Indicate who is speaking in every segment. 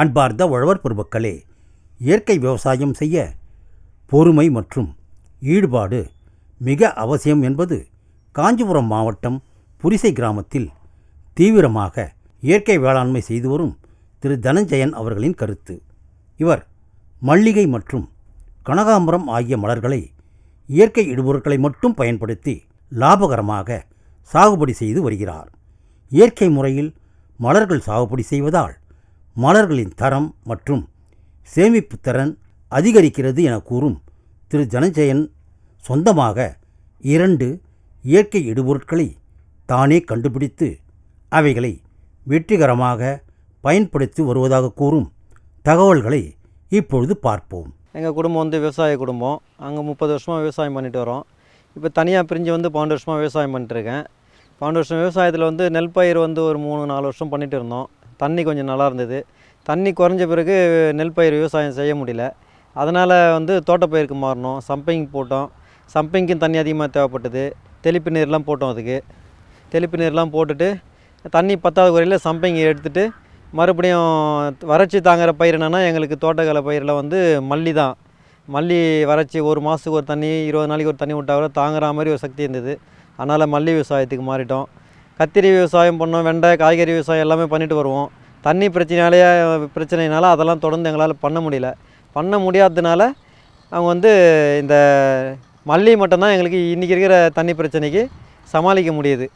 Speaker 1: அன்பார்ந்த உழவர் பெருமக்களே இயற்கை விவசாயம் செய்ய பொறுமை மற்றும் ஈடுபாடு மிக அவசியம் என்பது காஞ்சிபுரம் மாவட்டம் புரிசை கிராமத்தில் தீவிரமாக இயற்கை வேளாண்மை செய்து வரும் திரு தனஞ்சயன் அவர்களின் கருத்து. இவர் மல்லிகை மற்றும் கனகாம்பரம் ஆகிய மலர்களை இயற்கை இடுபொருட்களை மட்டும் பயன்படுத்தி லாபகரமாக சாகுபடி செய்து வருகிறார். இயற்கை முறையில் மலர்கள் சாகுபடி செய்வதால் மலர்களின் தரம் மற்றும் சேமிப்பு திறன் அதிகரிக்கிறது என கூறும் திரு. ஜனஞ்சயன் சொந்தமாக இரண்டு இயற்கை இடுபொருட்களை தானே கண்டுபிடித்து அவைகளை வெற்றிகரமாக பயன்படுத்தி வருவதாக கூறும் தகவல்களை இப்பொழுது பார்ப்போம்.
Speaker 2: எங்கள் குடும்பம் வந்து விவசாய குடும்பம். அங்கே முப்பது வருஷமாக விவசாயம் பண்ணிட்டு வரோம். இப்போ தனியாக பிரிஞ்சு வந்து பன்னெண்டு வருஷமாக விவசாயம் பண்ணிட்டுருக்கேன் பன்னெண்டு வருஷம் விவசாயத்தில் வந்து நெல் பயிர் வந்து ஒரு மூணு நாலு வருஷம் பண்ணிட்டு இருந்தோம். தண்ணி கொஞ்சம் நல்லா இருந்தது தண்ணி குறைஞ்ச பிறகு நெல் பயிர் விவசாயம் செய்ய முடியல. அதனால் வந்து தோட்டப்பயிருக்கு மாறினோம். சம்பிங் போட்டோம். சம்பிங்க்கும் தண்ணி அதிகமாக தேவைப்பட்டது. தெளிப்பு நீர்லாம் போட்டோம் அதுக்கு. தெளிப்பு நீர்லாம் போட்டுட்டு தண்ணி பத்தாவது குறையில் சம்பிங் எடுத்துட்டு மறுபடியும் வறட்சி தாங்குகிற பயிர் என்னென்னா எங்களுக்கு தோட்டக்கலை பயிரில் வந்து மல்லி தான். மல்லி வறட்சி ஒரு மாதத்துக்கு ஒரு தண்ணி இருபது நாளைக்கு ஒரு தண்ணி விட்டா கூட தாங்குற மாதிரி ஒரு சக்தி இருந்தது. அதனால் மல்லி விவசாயத்துக்கு மாறிட்டோம். கத்திரி விவசாயம் பண்ணோம் வெண்டை காய்கறி விவசாயம் எல்லாமே பண்ணிட்டு வருவோம். தண்ணி பிரச்சனையாலேயே பிரச்சனைனால அதெல்லாம் தொடர்ந்து எங்களால் பண்ண முடியல. பண்ண முடியாததுனால அவங்க வந்து இந்த மல்லி மட்டும்தான் எங்களுக்கு இன்றைக்கி இருக்கிற தண்ணி பிரச்சனைக்கு சமாளிக்க முடியுது.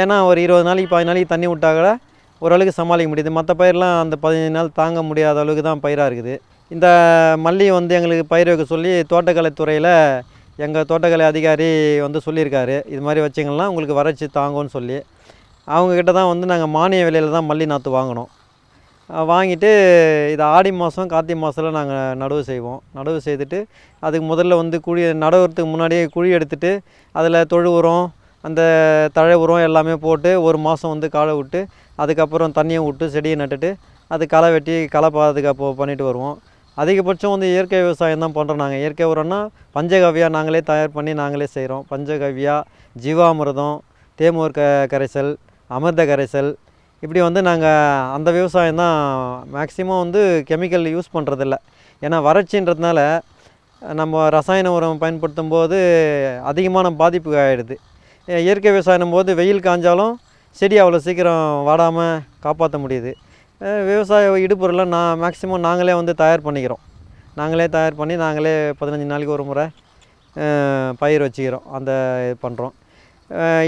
Speaker 2: ஏன்னா ஒரு இருபது நாளைக்கு பதினஞ்சு நாளைக்கு தண்ணி விட்டா கூட ஓரளவுக்கு சமாளிக்க முடியுது. மற்ற பயிரெலாம் அந்த பதினஞ்சு நாள் தாங்க முடியாத அளவுக்கு தான் பயிராக இருக்குது. இந்த மல்லி வந்து எங்களுக்கு பயிர் வைக்க சொல்லி தோட்டக்கலை துறையில் எங்கள் தோட்டக்கலை அதிகாரி வந்து சொல்லியிருக்காரு இது மாதிரி வச்சிங்கன்னா உங்களுக்கு வறட்சி தாங்கும்னு சொல்லி. அவங்கக்கிட்ட தான் வந்து நாங்கள் மானிய விலையில் தான் மல்லி நாற்று வாங்கினோம் வாங்கிட்டு இது ஆடி மாதம் கார்த்திகை மாதத்தில் நாங்கள் நடவு செய்வோம். நடவு செய்துட்டு அதுக்கு முதல்ல வந்து குழி நடவுறதுக்கு முன்னாடியே குழி எடுத்துட்டு அதில் தொழு உரம் அந்த தழை உரம் எல்லாமே போட்டு ஒரு மாதம் வந்து காலை விட்டு அதுக்கப்புறம் தண்ணியை விட்டு செடியை நட்டுட்டு அது களை வெட்டி களை பாதுகாப்பு பண்ணிட்டு வருவோம். அதிகபட்சம் வந்து இயற்கை விவசாயம் தான் பண்ணுறோம் நாங்கள் இயற்கை உரம்னா பஞ்சகவ்யா நாங்களே தயார் பண்ணி நாங்களே செய்கிறோம் பஞ்சகவ்யா ஜீவாமிர்தம் தேமூர் க கரைசல் அமிர்த கரைசல். இப்படி வந்து நாங்கள் அந்த விவசாயம் தான் மேக்ஸிமம் வந்து கெமிக்கல் யூஸ் பண்ணுறதில்ல ஏன்னா வறட்சின்றதுனால நம்ம ரசாயன உரம் பயன்படுத்தும் போது அதிகமான பாதிப்பு ஆகிடுது இயற்கை விவசாயம் போது வெயில் காஞ்சாலும் செடி அவ்வளோ சீக்கிரம் வாடாமல் காப்பாற்ற முடியுது. விவசாய இடுபொருள்லாம் நான் மேக்ஸிமம் நாங்களே வந்து தயார் பண்ணிக்கிறோம். நாங்களே தயார் பண்ணி நாங்களே பதினஞ்சு நாளைக்கு ஒரு முறை பயிர் வச்சுக்கிறோம். அந்த இது பண்ணுறோம்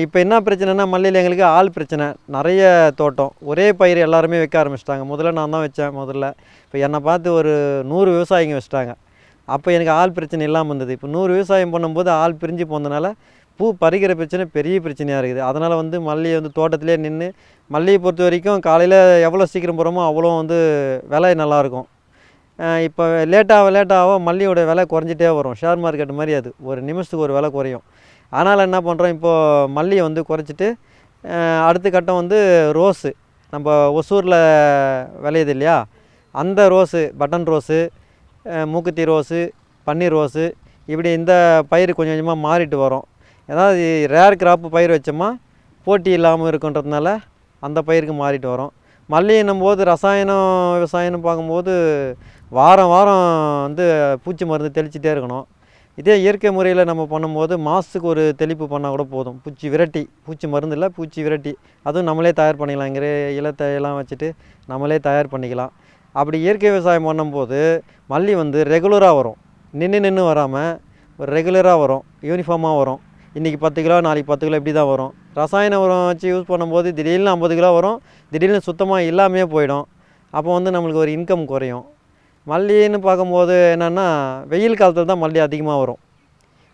Speaker 2: இப்போ என்ன பிரச்சனைனா மல்லியில் எங்களுக்கு ஆள் பிரச்சனை. நிறைய தோட்டம். ஒரே பயிர் எல்லாருமே வைக்க ஆரம்பிச்சிட்டாங்க. முதல்ல நான் தான் வச்சேன் முதல்ல. இப்போ என்னை பார்த்து ஒரு நூறு விவசாயிங்க வச்சுட்டாங்க. அப்போ எனக்கு ஆள் பிரச்சனை இல்லாமல் இருந்தது. இப்போ நூறு விவசாயம் பண்ணும்போது ஆள் பிரிஞ்சு போனதுனால பூ பறிக்கிற பிரச்சனை பெரிய பிரச்சனையாக இருக்குது. அதனால் வந்து மல்லியை வந்து தோட்டத்திலே நின்று மல்லியை பொறுத்த வரைக்கும் காலையில் எவ்வளோ சீக்கிரம் போகிறோமோ அவ்வளோ வந்து விலை நல்லாயிருக்கும். இப்போ லேட்டாக லேட்டாக மல்லியோட விலை குறைஞ்சிட்டே வரும். ஷேர் மார்க்கெட் மாதிரி அது. ஒரு நிமிஷத்துக்கு ஒரு விலை குறையும். அதனால் என்ன பண்ணுறோம் இப்போது மல்லியை வந்து குறைச்சிட்டு அடுத்த கட்டம் வந்து ரோஸு. நம்ம ஒசூரில் விளையுது இல்லையா? அந்த ரோஸு பட்டன் ரோஸு மூக்குத்தி ரோஸு பன்னீர் ரோஸு இப்படி இந்த பயிர் கொஞ்சம் கொஞ்சமாக மாறிட்டு வரும். ஏதாவது ரேர் கிராப்பு பயிர் வச்சோமா போட்டி இல்லாமல் இருக்குன்றதுனால அந்த பயிருக்கு மாறிட்டு வரோம். மல்லின்னும் போது ரசாயனம் விவசாயம்னு பார்க்கும்போது வாரம் வாரம் வந்து பூச்சி மருந்து தெளிச்சிட்டே இருக்கணும். இதே இயற்கை முறையில் நம்ம பண்ணும்போது மாதத்துக்கு ஒரு தெளிப்பு பண்ணால் கூட போதும். பூச்சி விரட்டி பூச்சி மருந்து இல்லை பூச்சி விரட்டி. அதுவும் நம்மளே தயார் பண்ணிக்கலாம் இங்கே இலத்தையெல்லாம் வச்சுட்டு நம்மளே தயார் பண்ணிக்கலாம். அப்படி இயற்கை விவசாயம் பண்ணும்போது மல்லி வந்து ரெகுலராக வரும். நின்று நின்று வராமல் ஒரு ரெகுலராக வரும். யூனிஃபார்மாக வரும். இன்றைக்கி பத்து கிலோ நாளைக்கு பத்து கிலோ இப்படி தான் வரும். ரசாயன உரம் வச்சு யூஸ் பண்ணும்போது திடீர்னு ஐம்பது கிலோ வரும் திடீர்னு சுத்தமாக இல்லாமையே போயிடும். அப்போ வந்து நம்மளுக்கு ஒரு இன்கம் குறையும். மல்லின்னு பார்க்கும்போது என்னென்னா வெயில் காலத்தில் தான் மல்லி அதிகமாக வரும்.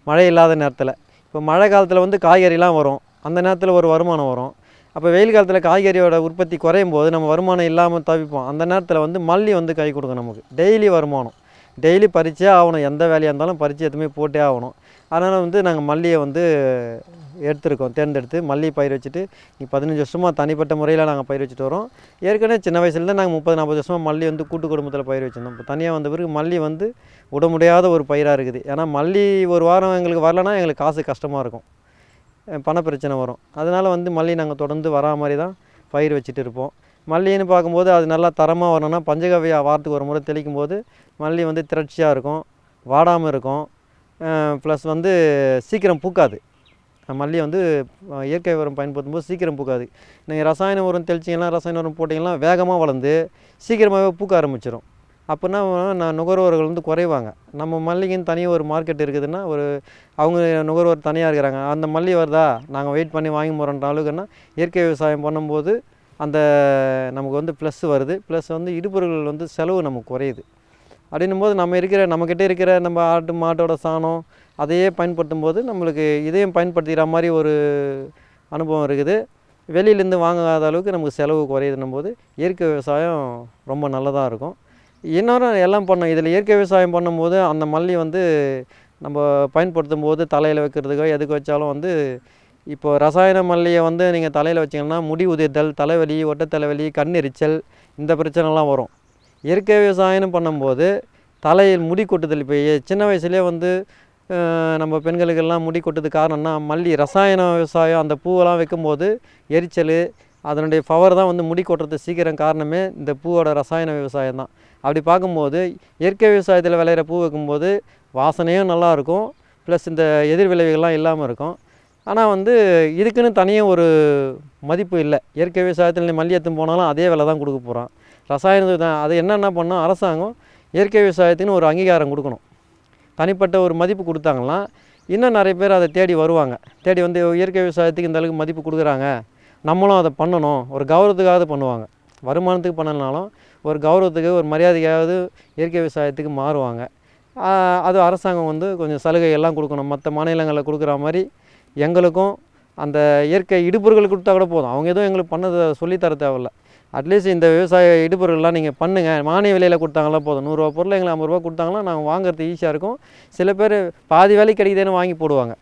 Speaker 2: மழை இல்லாத நேரத்தில். இப்போ மழை காலத்தில் வந்து காய்கறிலாம் வரும். அந்த நேரத்தில் ஒரு வருமானம் வரும். அப்போ வெயில் காலத்தில் காய்கறியோட உற்பத்தி குறையும் போது நம்ம வருமானம் இல்லாமல் தவிப்போம். அந்த நேரத்தில் வந்து மல்லி வந்து கை கொடுக்கும் நமக்கு. டெய்லி வருமானம். டெய்லி பறிச்சே ஆகணும். எந்த வேலையாக இருந்தாலும் பறித்து எதுவுமே போட்டே ஆகணும். அதனால் வந்து நாங்கள் மல்லியை வந்து எடுத்திருக்கோம். தேர்ந்தெடுத்து மல்லி பயிர் வச்சுட்டு நீ பதினஞ்சு வருஷமாக தனிப்பட்ட முறையில் நாங்கள் பயிர் வச்சுட்டு வரோம். ஏற்கனவே சின்ன வயசுலேருந்து நாங்கள் முப்பது நாற்பது வருஷமாக மல்லி வந்து கூட்டு குடும்பத்தில் பயிர் வச்சுருந்தோம். இப்போ தனியாக வந்த பிறகு மல்லி வந்து விட முடியாத ஒரு பயிராக இருக்குது. ஏன்னா மல்லி ஒரு வாரம் எங்களுக்கு வரலன்னா எங்களுக்கு காசு கஷ்டமாக இருக்கும். பண பிரச்சனை வரும். அதனால் வந்து மல்லி நாங்கள் தொடர்ந்து வரா மாதிரி தான் பயிர் வச்சுட்டு இருப்போம். மல்லின்னு பார்க்கும்போது அது நல்லா தரமாக வரணும்னா பஞ்சகவ்யா வாரத்துக்கு ஒரு முறை தெளிக்கும் போது மல்லி வந்து திரட்சியாக இருக்கும் வாடாமல் இருக்கும். ப்ளஸ் வந்து சீக்கிரம் பூக்காது. மல்லி வந்து இயற்கை உரம் பயன்படுத்தும் போது சீக்கிரம் பூக்காது. நீங்கள் ரசாயன உரம் தெளிச்சிங்கன்னா ரசாயன உரம் போட்டிங்கன்னா வேகமாக வளர்ந்து சீக்கிரமாகவே பூக்க ஆரம்பிச்சிடும் அப்படின்னா நான் நுகர்வோர்கள் வந்து குறைவாங்க. நம்ம மல்லிக்குன்னு தனியாக ஒரு மார்க்கெட் இருக்குதுன்னா ஒரு அவங்க நுகர்வோர் தனியாக இருக்கிறாங்க. அந்த மல்லி வருதா? நாங்கள் வெயிட் பண்ணி வாங்கி போகிறோன்ற அளவுக்குன்னா இயற்கை விவசாயம் பண்ணும்போது அந்த நமக்கு வந்து ப்ளஸ் வருது. ப்ளஸ் வந்து இடுபொருள்கள் வந்து செலவு நமக்கு குறையுது. அப்படின்னும் போது நம்ம இருக்கிற நம்மக்கிட்ட இருக்கிற நம்ம ஆட்டு மாட்டோட சாணம் அதையே பயன்படுத்தும் போது நம்மளுக்கு இதையும் பயன்படுத்திக்கிற மாதிரி ஒரு அனுபவம் இருக்குது. வெளியிலேருந்து வாங்காத அளவுக்கு நமக்கு செலவு குறையுதுன்னும் போது இயற்கை விவசாயம் ரொம்ப நல்லதாக இருக்கும். இன்னொரு எல்லாம் பண்ணோம் இதில் இயற்கை விவசாயம் பண்ணும்போது அந்த மல்லி வந்து நம்ம பயன்படுத்தும் போது தலையில் வைக்கிறதுக்கோ எதுக்கு வச்சாலும் வந்து இப்போ ரசாயன மல்லியை வந்து நீங்கள் தலையில் வச்சிங்கன்னா முடி உதிர்தல் தலைவலி ஒட்ட தலைவலி கண் எரிச்சல் இந்த பிரச்சனைலாம் வரும். இயற்கை விவசாயம்னு பண்ணும்போது தலையில் முடி கொட்டுதல் இப்போ சின்ன வயசுலேயே வந்து நம்ம பெண்களுக்கெல்லாம் முடி கொட்டுறது காரணம்னா மல்லி ரசாயன விவசாயம் அந்த பூவெல்லாம் வைக்கும்போது எரிச்சல் அதனுடைய பவர் தான் வந்து முடி கொட்டுறது சீக்கிரம் காரணமே இந்த பூவோட ரசாயன விவசாயம் தான். அப்படி பார்க்கும்போது இயற்கை விவசாயத்தில் விளையிற பூ வைக்கும்போது வாசனையும் நல்லா இருக்கும். ப்ளஸ் இந்த எதிர் விளைவுகள்லாம் இல்லாமல் இருக்கும். ஆனால் வந்து இதுக்குன்னு தனியாக ஒரு மதிப்பு இல்லை. இயற்கை விவசாயத்தில் நீ மல்லி எடுத்துன்னு போனாலும் அதே விலை தான் கொடுக்க போகிறான் ரசாயனத்துக்கு தான். அது என்னென்ன பண்ணால் அரசாங்கம் இயற்கை விவசாயத்துக்குன்னு ஒரு அங்கீகாரம் கொடுக்கணும். தனிப்பட்ட ஒரு மதிப்பு கொடுத்தாங்கன்னா இன்னும் நிறைய பேர் அதை தேடி வருவாங்க. தேடி வந்து இயற்கை விவசாயத்துக்கு இந்த அளவுக்கு மதிப்பு கொடுக்குறாங்க. நம்மளும் அதை பண்ணணும். ஒரு கௌரவத்துக்காவது பண்ணுவாங்க. வருமானத்துக்கு பண்ணலனாலும் ஒரு கௌரவத்துக்கு ஒரு மரியாதைக்காவது இயற்கை விவசாயத்துக்கு மாறுவாங்க. அது அரசாங்கம் வந்து கொஞ்சம் சலுகை எல்லாம் கொடுக்கணும். மற்ற மாநிலங்களில் கொடுக்குற மாதிரி எங்களுக்கும் அந்த இயற்கை இடுபொருட்கள் கொடுத்தா கூட போதும். அவங்க எதுவும் எங்களுக்கு பண்ணதை சொல்லித்தர தேவையில்ல. அட்லீஸ்ட் இந்த விவசாய இடுபொருள்லாம் நீங்கள் பண்ணுங்கள் மானிய விலையில் கொடுத்தாங்களா போதும். நூறுரூவா பொருள் எங்களுக்கு ஐம்பது ரூபா கொடுத்தாங்களா நாங்கள் வாங்குறது ஈஸியாக இருக்கும். சில பேர் பாதி விலை கிடைக்குதுன்னு வாங்கி போடுவாங்க.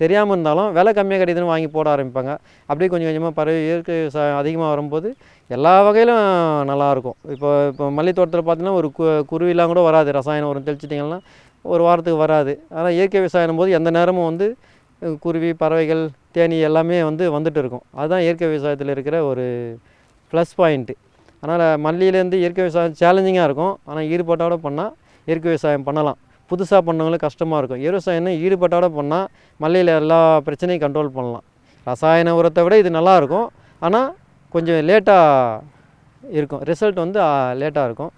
Speaker 2: தெரியாமல் இருந்தாலும் விலை கம்மியாக கிடைக்குதுன்னு வாங்கி போட ஆரம்பிப்பாங்க. அப்படியே கொஞ்சம் கொஞ்சமாக பறவை இயற்கை விவசாயம் அதிகமாக வரும்போது எல்லா வகையிலும் நல்லாயிருக்கும் இப்போ இப்போ மல்லி தோட்டத்தில் பார்த்தீங்கன்னா ஒரு கு குருவிலாம் கூட வராது. ரசாயனம் உரம் தெளிச்சிட்டிங்கன்னா ஒரு வாரத்துக்கு வராது. ஆனால் இயற்கை விவசாயம் போது எந்த நேரமும் வந்து குருவி பறவைகள் தேனி எல்லாமே வந்து வந்துட்டு இருக்கும். அதுதான் இயற்கை விவசாயத்தில் இருக்கிற ஒரு ப்ளஸ் பாயிண்ட்டு அதனால் மல்லியிலேருந்து இயற்கை விவசாயம் சேலஞ்சிங்காக இருக்கும். ஆனால் ஈடுபாட்டோட பண்ணால் இயற்கை விவசாயம் பண்ணலாம். புதுசாக பண்ணவங்களுக்கு கஷ்டமாக இருக்கும். விவசாயம்னா ஈடுபாட்டோட பண்ணால் மல்லியில் எல்லா பிரச்சனையும் கண்ட்ரோல் பண்ணலாம். ரசாயன உரத்தை விட இது நல்லாயிருக்கும் ஆனால் கொஞ்சம் லேட்டாக இருக்கும். ரிசல்ட் வந்து லேட்டாக இருக்கும்.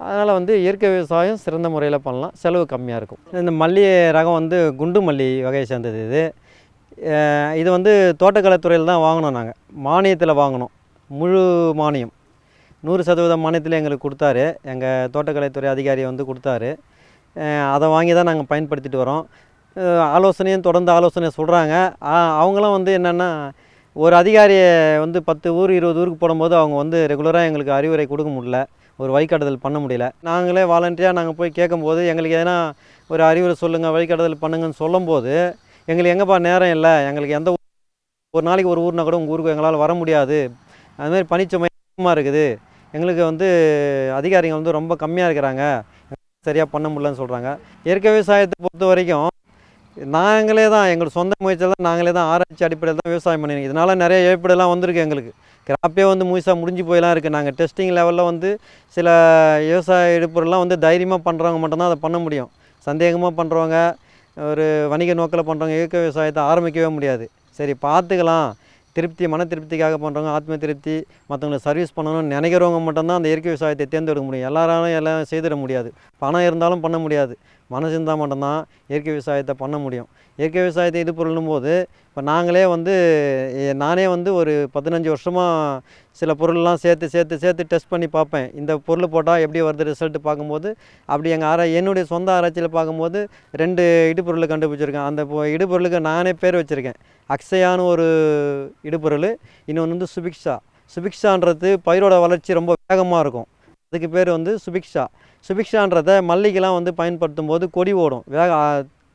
Speaker 2: அதனால் வந்து இயற்கை விவசாயம் சிறந்த முறையில் பண்ணலாம். செலவு கம்மியாக இருக்கும். இந்த மல்லி ரகம் வந்து குண்டு மல்லி வகையை சேர்ந்தது இது. இது வந்து தோட்டக்கலைத்துறையில் தான் வாங்கினோம் நாங்கள் மானியத்தில் வாங்கினோம். முழு மானியம். நூறு சதவீதம் மானியத்தில் எங்களுக்கு கொடுத்தாரு. எங்கள் தோட்டக்கலைத்துறை அதிகாரி வந்து கொடுத்தாரு. அதை வாங்கி தான் நாங்கள் பயன்படுத்திட்டு வரோம். ஆலோசனையும் தொடர்ந்து ஆலோசனை சொல்கிறாங்க அவங்களாம் வந்து என்னென்னா ஒரு அதிகாரியை வந்து பத்து ஊர் இருபது ஊருக்கு போடும்போது அவங்க வந்து ரெகுலராக எங்களுக்கு அறிவுரை கொடுக்க முடியல. ஒரு வழிகாட்டுதல் பண்ண முடியல. நாங்களே வாலண்டியாக நாங்கள் போய் கேட்கும்போது எங்களுக்கு எதனா ஒரு அறிவுரை சொல்லுங்கள் வழிகாட்டுதல் பண்ணுங்கன்னு சொல்லும்போது எங்களுக்கு எங்கேப்பா நேரம் இல்லை? எங்களுக்கு எந்த ஒரு நாளைக்கு ஒரு ஊர்னா கூட உங்கள் ஊருக்கு எங்களால் வர முடியாது. அதுமாதிரி பணிச்சுமை அதிகமாக இருக்குது. எங்களுக்கு வந்து அதிகாரிகள் வந்து ரொம்ப கம்மியாக இருக்கிறாங்க. சரியாக பண்ண முடியலன்னு சொல்கிறாங்க இயற்கை விவசாயத்தை பொறுத்த வரைக்கும் நாங்களே தான் எங்கள் சொந்த முயற்சியில் தான் நாங்களே தான் ஆராய்ச்சி அடிப்படையில் தான் விவசாயம் பண்ணிருக்கோம் இதனால் நிறைய இழப்பீடெல்லாம் வந்திருக்கு எங்களுக்கு. கிராப்பே வந்து முழுசாக முடிஞ்சு போயெல்லாம் இருக்குது நாங்கள் டெஸ்டிங் லெவலில் வந்து சில விவசாய இடுப்பொருள்லாம் வந்து தைரியமாக பண்ணுறவங்க மட்டும்தான் அதை பண்ண முடியும். சந்தேகமாக பண்ணுறவங்க ஒரு வணிக நோக்கில் பண்ணுறவங்க இயற்கை விவசாயத்தை ஆரம்பிக்கவே முடியாது. சரி பார்த்துக்கலாம். திருப்தி மன திருப்திக்காக பண்ணுறவங்க ஆத்ம திருப்தி மற்றவங்களை சர்வீஸ் பண்ணணும்னு நினைக்கிறவங்க மட்டும்தான் அந்த இயற்கை விவசாயத்தை தேர்ந்தெடுக்க முடியும். எல்லாராலும் எல்லாம் செய்திட முடியாது. பணம் இருந்தாலும் பண்ண முடியாது. மனசு இருந்தால் மட்டும்தான் இயற்கை விவசாயத்தை பண்ண முடியும். இயற்கை விவசாயத்தை இது பொருளும் போது இப்போ நாங்களே வந்து நானே வந்து ஒரு பதினஞ்சு வருஷமாக சில பொருள்லாம் சேர்த்து சேர்த்து சேர்த்து டெஸ்ட் பண்ணி பார்ப்பேன். இந்த பொருள் போட்டால் எப்படி வருது ரிசல்ட்டு பார்க்கும்போது அப்படி எங்கள் ஆரா என்னுடைய சொந்த ஆராய்ச்சியில் பார்க்கும்போது ரெண்டு இடுபொருள் கண்டுபிடிச்சிருக்கேன். அந்த இடுபொருளுக்கு நானே பேர் வச்சுருக்கேன். அக்ஷயான்னு ஒரு இடுபொருள் இன்னொன்று வந்து சுபிக்ஷா. சுபிக்ஷான்றது பயிரோட வளர்ச்சி ரொம்ப வேகமாக இருக்கும். அதுக்கு பேர் வந்து சுபிக்ஷா. சுபிக்ஷான்றதை மல்லிகெலாம் வந்து பயன்படுத்தும் போது கொடி ஓடும். வேக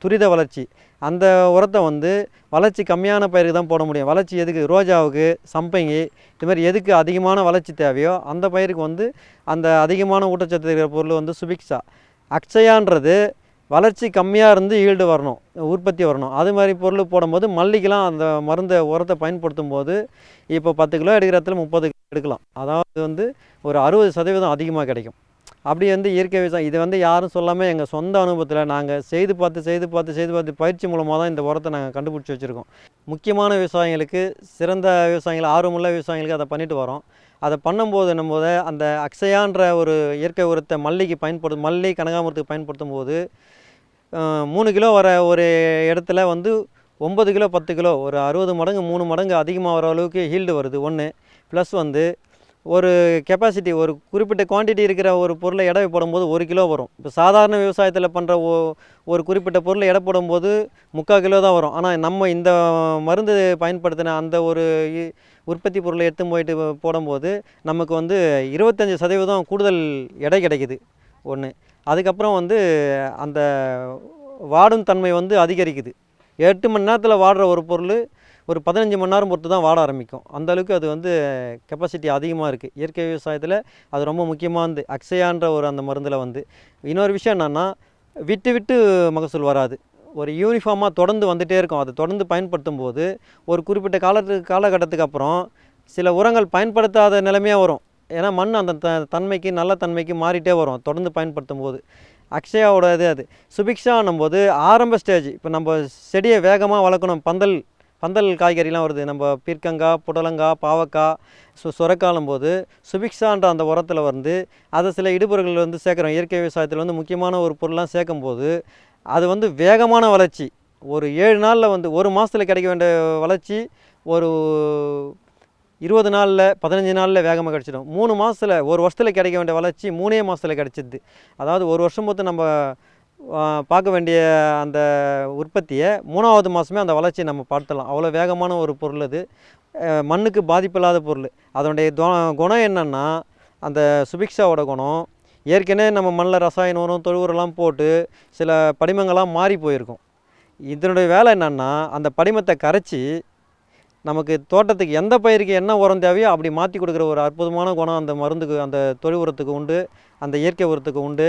Speaker 2: துரித வளர்ச்சி. அந்த உரத்தை வந்து வளர்ச்சி கம்மியான பயிருக்கு தான் போட முடியும். வளர்ச்சி எதுக்கு? ரோஜாவுக்கு சம்பங்கி இது மாதிரி எதுக்கு அதிகமான வளர்ச்சி தேவையோ அந்த பயிருக்கு வந்து அந்த அதிகமான ஊட்டச்சத்து இருக்கிற பொருள் வந்து சுபிக்ஷா. அக்ஷயான்றது வளர்ச்சி கம்மியாக இருந்து ஈல்டு வரணும் உற்பத்தி வரணும். அது மாதிரி பொருள் போடும்போது மல்லிக்கெலாம் அந்த மருந்தை உரத்தை பயன்படுத்தும் போது இப்போ பத்து கிலோ எடுக்கிற இடத்துல முப்பது கிலோ எடுக்கலாம். அதாவது வந்து ஒரு அறுபது சதவீதம் அதிகமாக கிடைக்கும். அப்படி வந்து இயற்கை விவசாயம் இது வந்து யாரும் சொல்லாமல் எங்கள் சொந்த அனுபவத்தில் நாங்கள் செய்து பார்த்து செய்து பார்த்து செய்து பார்த்து பயிற்சி மூலமாக தான் இந்த உரத்தை நாங்கள் கண்டுபிடிச்சி வச்சுருக்கோம். முக்கியமான விவசாயிகளுக்கு சிறந்த விவசாயிகள் ஆர்வமுள்ள விவசாயிகளுக்கு அதை பண்ணிட்டு வரோம். அதை பண்ணும்போது நம்ம போது அந்த அக்ஷயான்ற ஒரு இயற்கை உரத்தை மல்லிக்கு பயன்படுத்தும் மல்லி கனகாமரத்துக்கு பயன்படுத்தும் போது மூணு கிலோ வர ஒரு இடத்துல வந்து ஒம்பது கிலோ பத்து கிலோ ஒரு அறுபது மடங்கு மூணு மடங்கு அதிகமாக வர அளவுக்கு ஹீல்டு வருது. ஒன்று ப்ளஸ் வந்து ஒரு கெப்பாசிட்டி ஒரு குறிப்பிட்ட குவான்டிட்டி இருக்கிற ஒரு பொருளை எடை போடும்போது ஒரு கிலோ வரும். இப்போ சாதாரண விவசாயத்தில் பண்ணுற ஓ ஒரு குறிப்பிட்ட பொருளை எடை போடும்போது முக்கால் கிலோ தான் வரும். ஆனால் நம்ம இந்த மருந்து பயன்படுத்தின அந்த ஒரு இ- உற்பத்தி பொருளை எடுத்து போயிட்டு போடும்போது நமக்கு வந்து இருபத்தஞ்சி சதவீதம் கூடுதல் எடை கிடைக்குது. ஒன்று அதுக்கப்புறம் வந்து அந்த வாடும் தன்மை வந்து அதிகரிக்குது. எட்டு மணி நேரத்தில் வாடுற ஒரு பொருள் ஒரு பதினஞ்சு மணி நேரம் பொறுத்து தான் வாட ஆரம்பிக்கும். அந்தளவுக்கு அது வந்து கெப்பாசிட்டி அதிகமாக இருக்குது இயற்கை விவசாயத்தில் அது ரொம்ப முக்கியமானது. அக்ஷயான்ற ஒரு அந்த மருந்தில் வந்து. இன்னொரு விஷயம் என்னென்னா விட்டு விட்டு மகசூல் வராது. ஒரு யூனிஃபார்மாக தொடர்ந்து வந்துகிட்டே இருக்கும். அதை தொடர்ந்து பயன்படுத்தும் போது ஒரு குறிப்பிட்ட காலத்துக்கு காலகட்டத்துக்கு அப்புறம் சில உரங்கள் பயன்படுத்தாத நிலைமையாக வரும். ஏன்னா மண் அந்த த தன்மைக்கு நல்ல தன்மைக்கு மாறிட்டே வரும். தொடர்ந்து பயன்படுத்தும் போது அக்ஷயாவோட இது அது. சுபிக்ஷான்னும் போது ஆரம்ப ஸ்டேஜ் இப்போ நம்ம செடியை வேகமாக வளர்க்கணும். பந்தல் பந்தல் காய்கறிலாம் வருது. நம்ம பீர்க்கங்காய் புடலங்காய் பாவக்காய் சு சுரக்காலும் போது சுபிக்ஷான்ற அந்த உரத்தில் வந்து அதை சில இடுபொருள்கள் வந்து சேர்க்குறோம். இயற்கை விவசாயத்தில் வந்து முக்கியமான ஒரு பொருளாக சேர்க்கும் போது அது வந்து வேகமான வளர்ச்சி. ஒரு ஏழு நாளில் வந்து ஒரு மாதத்தில் கிடைக்க வேண்டிய வளர்ச்சி ஒரு இருபது நாளில் பதினஞ்சு நாளில் வேகமாக கிடச்சிடும். மூணு மாதத்தில் ஒரு வருஷத்தில் கிடைக்க வேண்டிய வளர்ச்சி மூணே மாதத்தில் கிடச்சிது அதாவது ஒரு வருஷம் பொறுத்து நம்ம பார்க்க வேண்டிய அந்த உற்பத்தியை மூணாவது மாதமே அந்த வளர்ச்சியை நம்ம பார்த்துடலாம். அவ்வளோ வேகமான ஒரு பொருள் அது. மண்ணுக்கு பாதிப்பில்லாத பொருள். அதனுடைய குணம் என்னென்னா அந்த சுபிக்ஷாவோட குணம். ஏற்கனவே நம்ம மண்ணில் ரசாயன உரம் தொழு உரம்லாம் போட்டு சில படிமங்கள்லாம் மாறி போயிருக்கும். இதனுடைய வேலை என்னென்னா அந்த படிமத்தை கரைச்சி நமக்கு தோட்டத்துக்கு எந்த பயிருக்கு என்ன உரம் தேவையோ அப்படி மாற்றி கொடுக்குற ஒரு அற்புதமான குணம் அந்த மருந்துக்கு அந்த தொழு உரத்துக்கு உண்டு அந்த இயற்கை உரத்துக்கு உண்டு.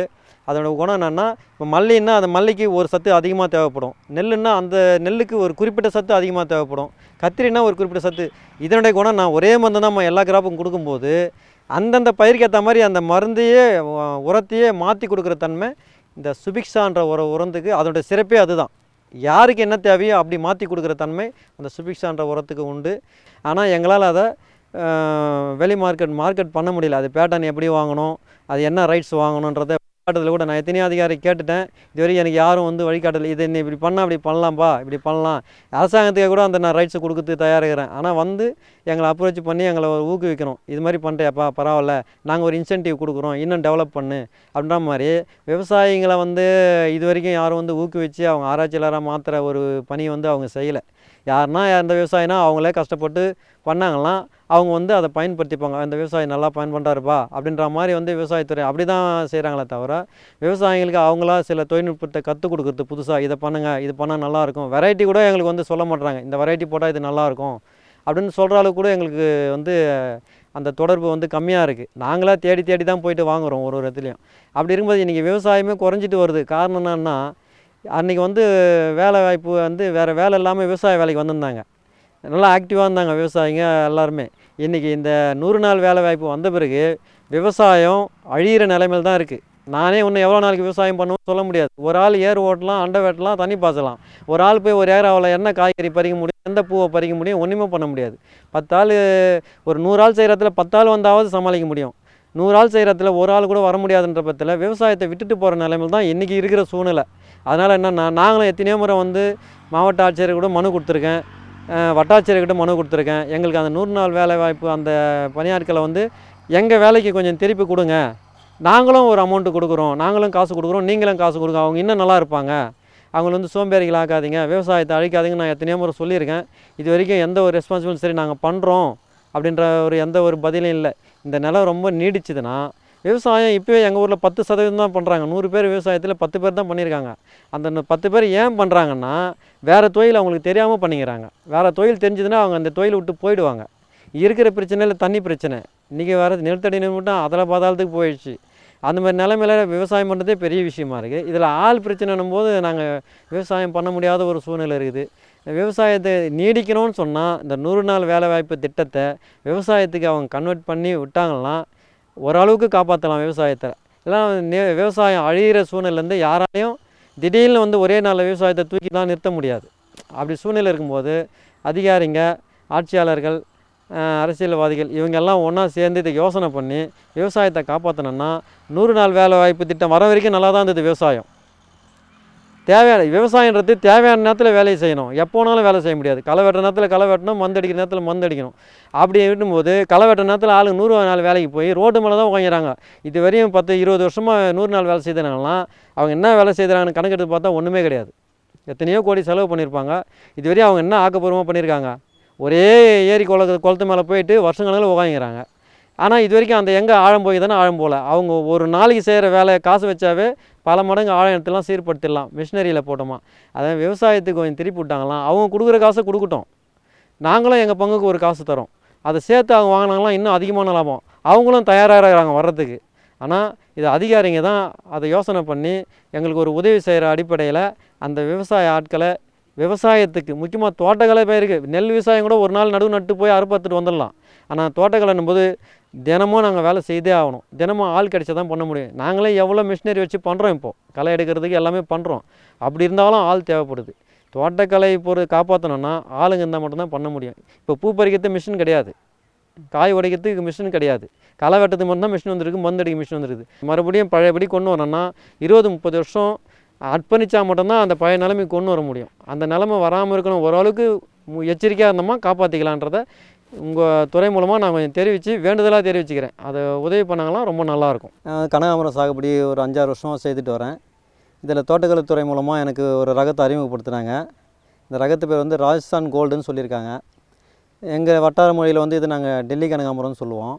Speaker 2: அதோட குணம் என்னென்னா இப்போ மல்லின்னா அந்த மல்லிக்கு ஒரு சத்து அதிகமாக தேவைப்படும். நெல்லுன்னா அந்த நெல்லுக்கு ஒரு குறிப்பிட்ட சத்து அதிகமாக தேவைப்படும். கத்திரினா ஒரு குறிப்பிட்ட சத்து. இதனுடைய குணம் நான் ஒரே மருந்து தான் நம்ம எல்லா கிராப்பும் கொடுக்கும்போது அந்தந்த பயிருக்கு ஏற்ற மாதிரி அந்த மருந்தையே உரத்தையே மாற்றி கொடுக்குற தன்மை இந்த சுபிக்ஷான்ற உர உரத்துக்கு அதோட சிறப்பே அதுதான். யாருக்கு என்ன தேவையோ அப்படி மாற்றி கொடுக்குற தன்மை அந்த சுபிக்ஷான்ற உரத்துக்கு உண்டு. ஆனால் எங்களால் அதை வெளி மார்க்கெட் மார்க்கெட் பண்ண முடியல. அது பேட்டர்ன் எப்படி வாங்கணும் அது என்ன ரைட்ஸ் வாங்கணுன்றதை வழிகாட்டுதல் கூட நான் எத்தனையோ அதிகாரி கேட்டுட்டேன். இதுவரைக்கும் எனக்கு யாரும் வந்து வழிகாட்டலை இது நீ இப்படி பண்ணால் அப்படி பண்ணலாம்ப்பா இப்படி பண்ணலாம். அரசாங்கத்துக்கு கூட அந்த நான் ரைட்ஸை கொடுக்கறதுக்கு தயாராகிறேன். ஆனால் வந்து எங்களை அப்ரோச் பண்ணி எங்களை ஊக்குவிக்கணும். இது மாதிரி பண்ணுறியாப்பா பரவாயில்ல. நாங்கள் ஒரு இன்சென்டிவ் கொடுக்குறோம். இன்னும் டெவலப் பண்ணு. அப்படின்ற மாதிரி விவசாயிகளை வந்து இது வரைக்கும் யாரும் வந்து ஊக்குவிச்சு அவங்க ஆராய்ச்சியாளராக மாற்றுற ஒரு பணி வந்து அவங்க செய்யலை. யாருன்னா எந்த விவசாயினா அவங்களே கஷ்டப்பட்டு பண்ணாங்களாம். அவங்க வந்து அதை பயன்படுத்திப்பாங்க. அந்த விவசாயி நல்லா பயன்படுறாருப்பா அப்படின்ற மாதிரி வந்து விவசாயத்துறை அப்படி தான் செய்கிறாங்களே தவிர விவசாயிகளுக்கு அவங்களா சில தொழில்நுட்பத்தை கற்றுக் கொடுக்குறது புதுசாக இதை பண்ணுங்கள் இது பண்ணால் நல்லாயிருக்கும் வெரைட்டி கூட எங்களுக்கு வந்து சொல்ல மாட்டுறாங்க இந்த வெரைட்டி போட்டால் இது நல்லாயிருக்கும் அப்படின்னு சொல்கிற அளவுக்கு கூட எங்களுக்கு வந்து அந்த தொடர்பு வந்து கம்மியாக இருக்குது நாங்களாக தேடி தேடி தான் போயிட்டு வாங்குகிறோம் ஒரு ஒரு இடத்துலையும். அப்படி இருக்கும்போது இன்றைக்கி விவசாயமே குறைஞ்சிட்டு வருது. காரணம் என்னன்னா அன்றைக்கி வந்து வேலை வாய்ப்பு வந்து வேறு வேலை இல்லாமல் விவசாய வேலைக்கு வந்திருந்தாங்க. நல்லா ஆக்டிவாக இருந்தாங்க விவசாயிங்க எல்லாருமே. இன்றைக்கி இந்த நூறு நாள் வேலை வாய்ப்பு வந்த பிறகு விவசாயம் அழியிற நிலைமையில் தான் இருக்குது நானே இன்னும் எவ்வளோ நாளைக்கு விவசாயம் பண்ணுவேன்னு சொல்ல முடியாது. ஒரு ஆள் ஏர் ஓட்டலாம் அண்டை வெட்டலாம் தண்ணி பாய்ச்சலாம். ஒரு ஆள் போய் ஒரு ஏராவில் என்ன காய்கறி பறிக்க முடியும் எந்த பூவை பறிக்க முடியும் ஒன்றுமே பண்ண முடியாது. பத்து ஆள் ஒரு நூறு ஆள் செய்கிற இடத்துல வந்தாவது சமாளிக்க முடியும். நூறு ஆள் செய்கிற இடத்துல ஒரு ஆள் கூட வர முடியாதுன்ற பட்சத்தில் விவசாயத்தை விட்டுட்டு போகிற நிலைமையில் தான் இன்றைக்கி இருக்கிற சூழ்நிலை. அதனால் என்னென்னா நாங்களும் எத்தனையோ முறை வந்து மாவட்ட ஆட்சியர் கூட மனு கொடுத்துருக்கேன். வட்டாட்சியர்கிட்ட மனு கொடுத்துருக்கேன். எங்களுக்கு அந்த நூறு நாள் வேலை வாய்ப்பு அந்த பணியாட்களை வந்து எங்கள் வேலைக்கு கொஞ்சம் திருப்பி கொடுங்க. நாங்களும் ஒரு அமௌண்ட்டு கொடுக்குறோம். நாங்களும் காசு கொடுக்குறோம். நீங்களும் காசு கொடுங்க. அவங்க இன்னும் நல்லா இருப்பாங்க. அவங்கள வந்து சோம்பேறிகள் ஆக்காதீங்க. விவசாயத்தை அழிக்காதீங்கன்னு நான் எத்தனையோ முறை சொல்லியிருக்கேன். இது வரைக்கும் எந்த ஒரு ரெஸ்பான்சிபிள் சரி நாங்கள் பண்ணுறோம் அப்படின்ற ஒரு எந்த ஒரு பதிலும் இல்லை. இந்த நிலம் ரொம்ப நீடிச்சதுன்னா விவசாயம் இப்போவே எங்கள் ஊரில் பத்து சதவீதம் தான் பண்ணுறாங்க நூறு பேர் விவசாயத்தில் பத்து பேர் தான் பண்ணியிருக்காங்க அந்த பத்து பேர் ஏன் பண்ணுறாங்கன்னா வேறு தொழில் அவங்களுக்கு தெரியாமல் பண்ணிக்கிறாங்க. வேறு தொழில் தெரிஞ்சதுன்னா அவங்க அந்த தொழில் விட்டு போயிடுவாங்க. இருக்கிற பிரச்சனையில் தண்ணி பிரச்சனை. இன்றைக்கி வேறு நிலத்தடி நீர் மட்டும் அதில் பாதாளத்துக்கு போயிடுச்சு. அந்த மாதிரி நிலைமையில விவசாயம் பண்ணுறதே பெரிய விஷயமா இருக்குது இதில் ஆள் பிரச்சனைன்னும் போது நாங்கள் விவசாயம் பண்ண முடியாத ஒரு சூழ்நிலை இருக்குது. விவசாயத்தை நீடிக்கணும்னு சொன்னால் இந்த நூறு நாள் வேலைவாய்ப்பு திட்டத்தை விவசாயத்துக்கு அவங்க கன்வெர்ட் பண்ணி விட்டாங்கன்னா ஓரளவுக்கு காப்பாற்றலாம் விவசாயத்தை. எல்லாம் நே- விவசாயம் அழிகிற சூழ்நிலேருந்து யாராலையும் திடீர்னு வந்து ஒரே நாளில் விவசாயத்தை தூக்கி தான் நிறுத்த முடியாது. அப்படி சூழ்நிலை இருக்கும்போது அதிகாரிங்க ஆட்சியாளர்கள் அரசியல்வாதிகள் இவங்கெல்லாம் ஒன்றா சேர்ந்து இதை யோசனை பண்ணி விவசாயத்தை காப்பாற்றணும்னா நூறு நாள் வேலை வாய்ப்பு திட்டம் வர வரைக்கும் நல்லா தான் இருந்தது விவசாயம். தேவையான விவசாயன்றது தேவையான நேரத்தில் வேலையை செய்யணும். எப்போ வேணாலும் வேலை செய்ய முடியாது. களை வெட்டுற நேரத்தில் களை வெட்டணும் மந்து அடிக்கிற நேரத்தில் மந்து அடிக்கணும். அப்படி விட்டும்போது களை வெட்டுற நேரத்தில் ஆளுங்க நூறு நாள் வேலைக்கு போய் ரோட்டு மேலே தான் உட்காந்துறாங்க இது வரையும் பத்து இருபது வருஷமாக நூறு நாள் வேலை செய்தனாலாம் அவங்க என்ன வேலை செய்கிறாங்கன்னு கணக்கெடுத்து பார்த்தா ஒன்றுமே கிடையாது. எத்தனையோ கோடி செலவு பண்ணியிருப்பாங்க. இது வரையும் அவங்க என்ன ஆக்கப்பூர்வமாக பண்ணியிருக்காங்க? ஒரே ஏரி குள குளத்து மேலே போயிட்டு வருஷக்கணக்கில் உட்காந்துக்கிறாங்க ஆனால் இது வரைக்கும் அந்த எங்கே ஆழம் போய் தானே ஆழம் போகல. அவங்க ஒரு நாளைக்கு செய்கிற வேலை காசு வச்சாவே பல மடங்கு ஆழம் எடுத்துலாம் சீர்படுத்திடலாம். மிஷினரியில் போட்டோமா. அதான் விவசாயத்துக்கு கொஞ்சம் திருப்பி விட்டாங்களாம். அவங்க கொடுக்குற காசை கொடுக்கட்டும். நாங்களும் எங்கள் பங்குக்கு ஒரு காசு தரோம். அதை சேர்த்து அவங்க வாங்கினாங்களாம். இன்னும் அதிகமான லாபம். அவங்களும் தயாராக இருக்கிறாங்க வர்றதுக்கு. ஆனால் இது அதிகாரிங்க தான் அதை யோசனை பண்ணி எங்களுக்கு ஒரு உதவி செய்கிற அடிப்படையில் அந்த விவசாய ஆட்களை விவசாயத்துக்கு முக்கியமாக தோட்டக்கலை பயிருக்கு. நெல் விவசாயம் கூட ஒரு நாள் நடுவு நட்டு போய் அறுப்பத்துட்டு வந்துடலாம். ஆனால் தோட்டக்கலைன்னும் போது தினமும் நாங்கள் வேலை செய்தே ஆகணும். தினமும் ஆள் கிடைச்சா தான் பண்ண முடியும். நாங்களே எவ்வளோ மிஷினரி வச்சு பண்ணுறோம் இப்போது களை எடுக்கிறதுக்கு எல்லாமே பண்ணுறோம் அப்படி இருந்தாலும் ஆள் தேவைப்படுது. தோட்டக்கலை பொருள் காப்பாற்றணும்னா ஆளுங்க இருந்தால் மட்டும்தான் பண்ண முடியும். இப்போ பூ பறிக்கிறது மிஷின் கிடையாது. காய் உடைக்கிறதுக்கு மிஷின் கிடையாது. களை வெட்டத்துக்கு மட்டும்தான் மிஷின் வந்திருக்கு. மருந்து அடிக்க மிஷின் வந்துருக்குது. மறுபடியும் பழையபடி கொண்டு வரணும்னா இருபது முப்பது வருஷம் அர்ப்பணிச்சா மட்டும்தான் அந்த பழைய நிலைமைக்கு கொண்டு வர முடியும். அந்த நிலைமை வராமல் இருக்கணும். ஓரளவுக்கு மு- எச்சரிக்கையாக இருந்தோமா காப்பாற்றிக்கலான்றத உங்கள் துறை மூலமாக நான் கொஞ்சம் தெரிவித்து வேண்டுதலாக தெரிவிச்சுக்கிறேன். அதை உதவி பண்ணாங்கன்னா ரொம்ப நல்லாயிருக்கும். கனகாமரம் சாகுபடி ஒரு அஞ்சாறு வருஷமாக செய்துட்டு வரேன். இதில் தோட்டக்கலைத்துறை மூலமாக எனக்கு ஒரு ரகத்தை அறிமுகப்படுத்துனாங்க. இந்த ரகத்து பேர் வந்து ராஜஸ்தான் கோல்டுன்னு சொல்லியிருக்காங்க. எங்கள் வட்டார மொழியில் வந்து இது நாங்கள் டெல்லி கனகாமரம்னு சொல்லுவோம்.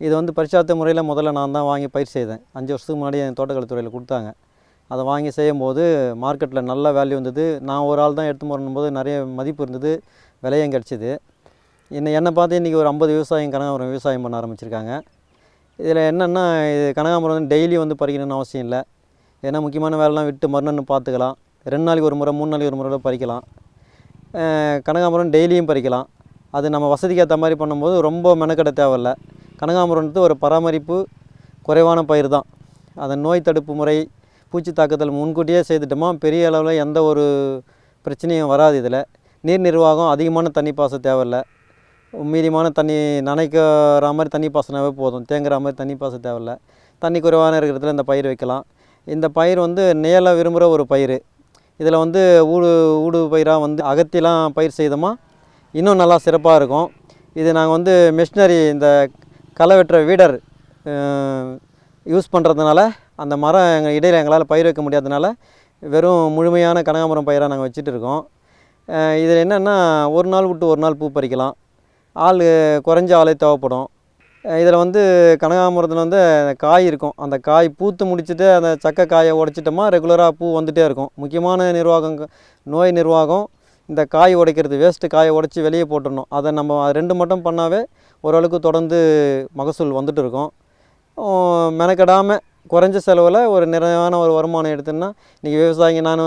Speaker 2: இது வந்து பரிசாத்த முறையில் முதல்ல நான் தான் வாங்கி பயிர் செய்தேன். அஞ்சு வருஷத்துக்கு முன்னாடி என் தோட்டக்கலைத்துறையில் கொடுத்தாங்க. அதை வாங்கி செய்யும்போது மார்க்கெட்டில் நல்ல வேல்யூ வந்தது. நான் ஒரு ஆள் தான் எடுத்து போது நிறைய மதிப்பு இருந்தது. விலையும் கிடச்சிது என்னை என்னை பார்த்து இன்றைக்கி ஒரு ஐம்பது விவசாயம் கனகாமரம் விவசாயம் பண்ண ஆரம்பிச்சிருக்காங்க. இதில் என்னென்னா இது கனகாமரம் வந்து டெய்லி வந்து பறிக்கணும்னு அவசியம் இல்லை. ஏன்னா முக்கியமான வேலைலாம் விட்டு மறுநாள் பார்த்துக்கலாம். ரெண்டு நாளைக்கு ஒரு முறை மூணு நாளைக்கு ஒரு முறை பறிக்கலாம். கனகாமரம் டெய்லியும் பறிக்கலாம். அது நம்ம வசதிக்கு ஏற்ற மாதிரி பண்ணும்போது ரொம்ப மெனக்கெட தேவையில்ல. கனகாமரம்ன்றது ஒரு பராமரிப்பு குறைவான பயிர் தான். அதன் நோய் தடுப்பு முறை பூச்சி தாக்குதல் முன்கூட்டியே செய்துட்டோமா பெரிய அளவில் எந்த ஒரு பிரச்சனையும் வராது இதில். நீர் நிர்வாகம் அதிகமான தண்ணி பாச தேவையில்ல. மீடியமான தண்ணி நனைக்கிற மாதிரி தண்ணி பாசனாவே போதும். தேங்குற மாதிரி தண்ணி பாச தேவையில்ல. தண்ணி குறைவான இருக்கிறதுல இந்த பயிர் வைக்கலாம். இந்த பயிர் வந்து நிழலை விரும்புகிற ஒரு பயிர். இதில் வந்து ஊடு ஊடு பயிராக வந்து அகத்திலாம் பயிர் செய்தோமா இன்னும் நல்லா சிறப்பாக இருக்கும். இது நாங்கள் வந்து மிஷினரி இந்த களை வெட்டுற வீடர் யூஸ் பண்ணுறதுனால அந்த மரம் எங்கள் இடையில் எங்களால் பயிர் வைக்க முடியாதனால வெறும் முழுமையான கனகாமரம் பயிராக நாங்கள் வச்சுட்டு இருக்கோம். இதில் என்னென்னா ஒரு நாள் விட்டு ஒரு நாள் பூ பறிக்கலாம். ஆள் குறைஞ்ச ஆளே தேவைப்படும். இதில் வந்து கனகாமரத்தில் வந்து காய் இருக்கும். அந்த காய் பூத்து முடிச்சுட்டு அந்த சக்கை காயை உடைச்சிட்டோமா ரெகுலராக பூ வந்துகிட்டே இருக்கும். முக்கியமான நிர்வாகம் நோய் நிர்வாகம் இந்த காய் உடைக்கிறது. வேஸ்ட்டு காயை உடைச்சி வெளியே போட்டுடணும். அதை நம்ம ரெண்டு மட்டும் பண்ணாவே ஓரளவுக்கு தொடர்ந்து மகசூல் வந்துட்டு இருக்கும். மெனக்கெடாமல் குறைஞ்ச செலவில் ஒரு நிறைவான ஒரு வருமானம் எடுத்தோன்னா இன்றைக்கி விவசாயிங்க நான்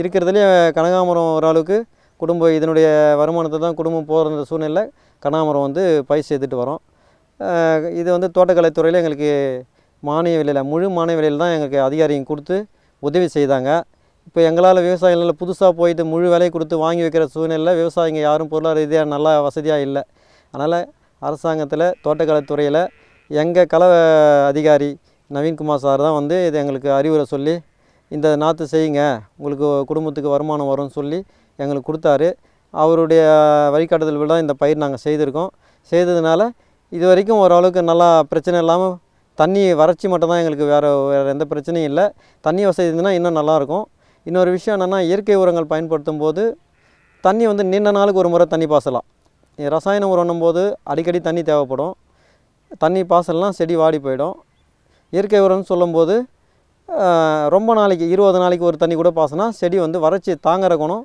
Speaker 2: இருக்கிறதுலே கனகாமரம் ஓரளவுக்கு குடும்பம் இதனுடைய வருமானத்தை தான் குடும்பம் போகிற சூழ்நிலை கனாமரம் வந்து பயிர் செய்துட்டு வரோம். இது வந்து தோட்டக்கலைத்துறையில் எங்களுக்கு மானிய விலையில் முழு மானிய விலையில் தான் எங்களுக்கு அதிகாரிங்க கொடுத்து உதவி செய்தாங்க. இப்போ எங்களால் விவசாயிகளில் புதுசாக போயிட்டு முழு விலை கொடுத்து வாங்கி வைக்கிற சூழ்நிலையில் விவசாயிங்க யாரும் பொருளாதார ரீதியாக நல்லா வசதியாக இல்லை. அதனால் அரசாங்கத்தில் தோட்டக்கலைத்துறையில் எங்கள் கள அதிகாரி நவீன்குமார் சார் தான் வந்து இது எங்களுக்கு அறிவுரை சொல்லி இந்த நாற்று செய்யுங்க உங்களுக்கு குடும்பத்துக்கு வருமானம் வரும்னு சொல்லி எங்களுக்கு கொடுத்தாரு. அவருடைய வழிகாட்டுதல் தான் இந்த பயிர் நாங்கள் செய்திருக்கோம். செய்ததுனால இது வரைக்கும் ஓரளவுக்கு நல்லா பிரச்சனை இல்லாமல் தண்ணி வறட்சி மட்டும்தான் எங்களுக்கு வேறு வேறு எந்த பிரச்சனையும் இல்லை. தண்ணி வசதி இருந்ததுன்னா இன்னும் நல்லாயிருக்கும் இன்னொரு விஷயம் என்னென்னா இயற்கை உரங்கள் பயன்படுத்தும் போது தண்ணி வந்து நீண்ட நாளுக்கு ஒரு முறை தண்ணி பாசலாம். ரசாயன உரம்னும் போது அடிக்கடி தண்ணி தேவைப்படும். தண்ணி பாசலாம் செடி வாடி போயிடும். இயற்கை உரம்னு சொல்லும்போது ரொம்ப நாளைக்கு இருபது நாளைக்கு ஒரு தண்ணி கூட பாசனா செடி வந்து வறட்சி தாங்குற குணம்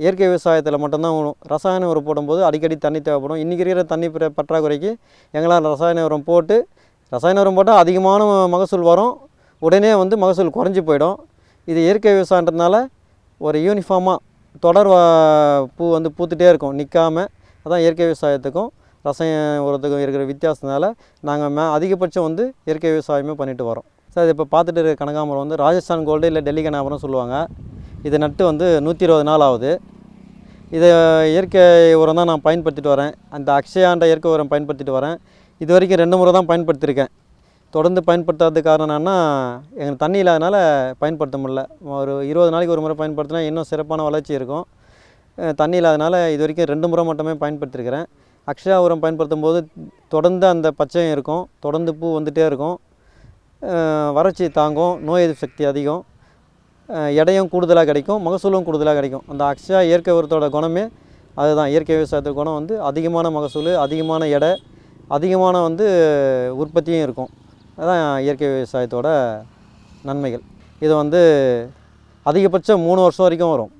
Speaker 2: இயற்கை விவசாயத்தில் மட்டும்தான் வரும் ரசாயன உரம் போடும்போது அடிக்கடி தண்ணி தேவைப்படும். இன்றைக்கி இருக்கிற தண்ணி பிற- பற்றாக்குறைக்கு எங்களால் ரசாயன உரம் போட்டு ரசாயன உரம் போட்டால் அதிகமான மகசூல் வரும். உடனே வந்து மகசூல் குறைஞ்சி போயிடும். இது இயற்கை விவசாயன்றதுனால ஒரு யூனிஃபார்மாக தொடர் வா- பூ வந்து பூத்துட்டே இருக்கும். நிற்காம அதான் இயற்கை விவசாயத்துக்கும் ரசாயன உரத்துக்கும் இருக்கிற வித்தியாசத்தினால நாங்கள் மே அதிகபட்சம் வந்து இயற்கை விவசாயமே பண்ணிட்டு வரோம். சார் இப்போ பார்த்துட்டு இருக்க கனகாமரம் வந்து ராஜஸ்தான் கோல்டு இல்லை டெல்லி கனகாமரம் சொல்லுவாங்க. இது நட்டு வந்து நூற்றி இருபது நாள் ஆகுது இதை இயற்கை உரம் தான் நான் பயன்படுத்திட்டு வரேன். அந்த அக்ஷயாண்ட இயற்கை உரம் பயன்படுத்திட்டு வரேன். இது வரைக்கும் ரெண்டு முறை தான் பயன்படுத்தியிருக்கேன் தொடர்ந்து பயன்படுத்தாத காரணம் என்னென்னா எங்களுக்கு தண்ணி இல்லாதனால பயன்படுத்த முடியல. ஒரு இருபது நாளைக்கு ஒரு முறை பயன்படுத்தினா இன்னும் சிறப்பான வளர்ச்சி இருக்கும். தண்ணி இல்லாதனால இது வரைக்கும் ரெண்டு முறை மட்டுமே பயன்படுத்தியிருக்கிறேன் அக்ஷயா உரம் பயன்படுத்தும் போது தொடர்ந்து அந்த பச்சையும் இருக்கும். தொடர்ந்து பூ வந்துகிட்டே இருக்கும். வறட்சி தாங்கும். நோய் எதிர்ப்பு சக்தி அதிகம். எடையும் கூடுதலாக கிடைக்கும் மகசூலும் கூடுதலாக கிடைக்கும். அந்த அக்ஷயா இயற்கை உரத்தோட குணமே அதுதான். இயற்கை விவசாயத்து குணம் வந்து அதிகமான மகசூல் அதிகமான எடை அதிகமான வந்து உற்பத்தியும் இருக்கும். அதுதான் இயற்கை விவசாயத்தோட நன்மைகள். இது வந்து அதிகபட்சம் மூணு வருஷம் வரைக்கும் வரும்.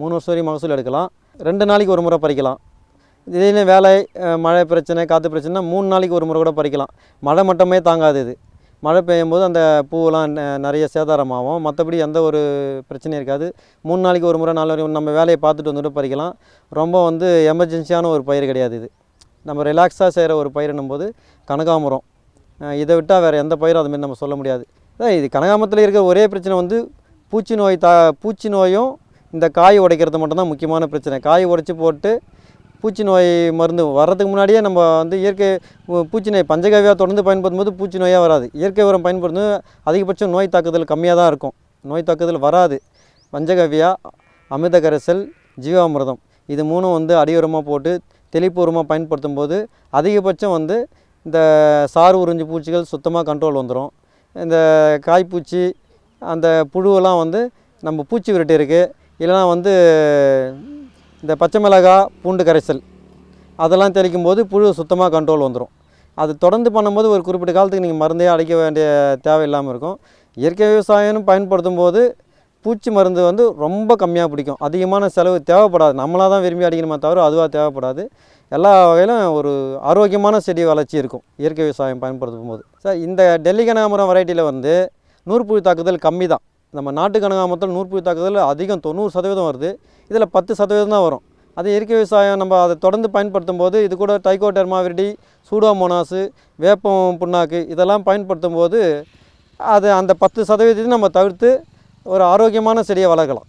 Speaker 2: மூணு வருஷம் வரைக்கும் மகசூல் எடுக்கலாம். ரெண்டு நாளைக்கு ஒரு முறை பறிக்கலாம். திடீர்னு வேலை மழை பிரச்சனை காற்று பிரச்சனைனா மூணு நாளைக்கு ஒரு முறை கூட பறிக்கலாம். மழை மட்டுமே தாங்காது இது. மழை பெய்யும் போது அந்த பூவெல்லாம் நிறைய சேதாரமாகும். மற்றபடி எந்த ஒரு பிரச்சனையும் இருக்காது. மூணு நாளைக்கு ஒரு முறை நாலு வரைக்கும் நம்ம வேலையை பார்த்துட்டு வந்துட்டு பறிக்கலாம். ரொம்ப வந்து எமர்ஜென்சியான ஒரு பயிர் கிடையாது இது. நம்ம ரிலாக்ஸாக செய்கிற ஒரு பயிரினும் போது கனகாமரம். இதை விட்டால் வேறு எந்த பயிரும் அதுமாரி நம்ம சொல்ல முடியாது. அதான் இது கனகாமரத்தில் இருக்கிற ஒரே பிரச்சனை வந்து பூச்சி நோய் தா பூச்சி நோயும் இந்த காய் உடைக்கிறது மட்டும்தான் முக்கியமான பிரச்சனை. காய் உடைச்சி போட்டு பூச்சி நோய் மருந்து வர்றதுக்கு முன்னாடியே நம்ம வந்து இயற்கை பூச்சி நோய் பஞ்சகவியாக தொடர்ந்து பயன்படுத்தும் போது பூச்சி நோயாக வராது. இயற்கை உரம் பயன்படுத்தும் அதிகபட்சம் நோய் தாக்குதல் கம்மியாக தான் இருக்கும். நோய் தாக்குதல் வராது. பஞ்சகவியா அமிர்த கரைசல் ஜீவாமிர்தம் இது மூணும் வந்து அடியுரமாக போட்டு தெளிப்பூர்வமாக பயன்படுத்தும் போது அதிகபட்சம் வந்து இந்த சாறு உறிஞ்சு பூச்சிகள் சுத்தமாக கண்ட்ரோல் வந்துடும் இந்த காய்ப்பூச்சி அந்த புழுவெல்லாம் வந்து நம்ம பூச்சி விரட்டி இருக்குது இல்லைனா வந்து இந்த பச்சை மிளகாய் பூண்டு கரைசல் அதெல்லாம் தெளிக்கும் போது புழு சுத்தமாக கண்ட்ரோல் வந்துடும் அது தொடர்ந்து பண்ணும்போது ஒரு குறிப்பிட்ட காலத்துக்கு நீங்கள் மருந்தே அடிக்க வேண்டிய தேவை இல்லாமல் இருக்கும். இயற்கை விவசாயம்னு பயன்படுத்தும் போது பூச்சி மருந்து வந்து ரொம்ப கம்மியாக பிடிக்கும். அதிகமான செலவு தேவைப்படாது. நம்மளாக தான் விரும்பி அடிக்கணுமே தவிர அதுவாக தேவைப்படாது. எல்லா வகையிலும் ஒரு ஆரோக்கியமான செடி வளர்ச்சி இருக்கும் இயற்கை விவசாயம் பயன்படுத்தும் போது சார் இந்த டெல்லி கனகாமரம் வெரைட்டியில் வந்து நூறு புழு தாக்குதல் கம்மி தான். நம்ம நாட்டு கனகாமரத்தில் நூற்புழு தாக்குதல் அதிகம் தொண்ணூறு சதவீதம் வருது. இதில் பத்து சதவீதம் தான் வரும். அது இயற்கை விவசாயம் நம்ம அதை தொடர்ந்து பயன்படுத்தும் போது இது கூட டைகோடெர்மா விரிடி சூடோமோனாஸு வேப்பம் புண்ணாக்கு இதெல்லாம் பயன்படுத்தும் போது அது அந்த பத்து சதவீதத்தையும் நம்ம தவிர்த்து ஒரு ஆரோக்கியமான செடியை வளர்க்கலாம்.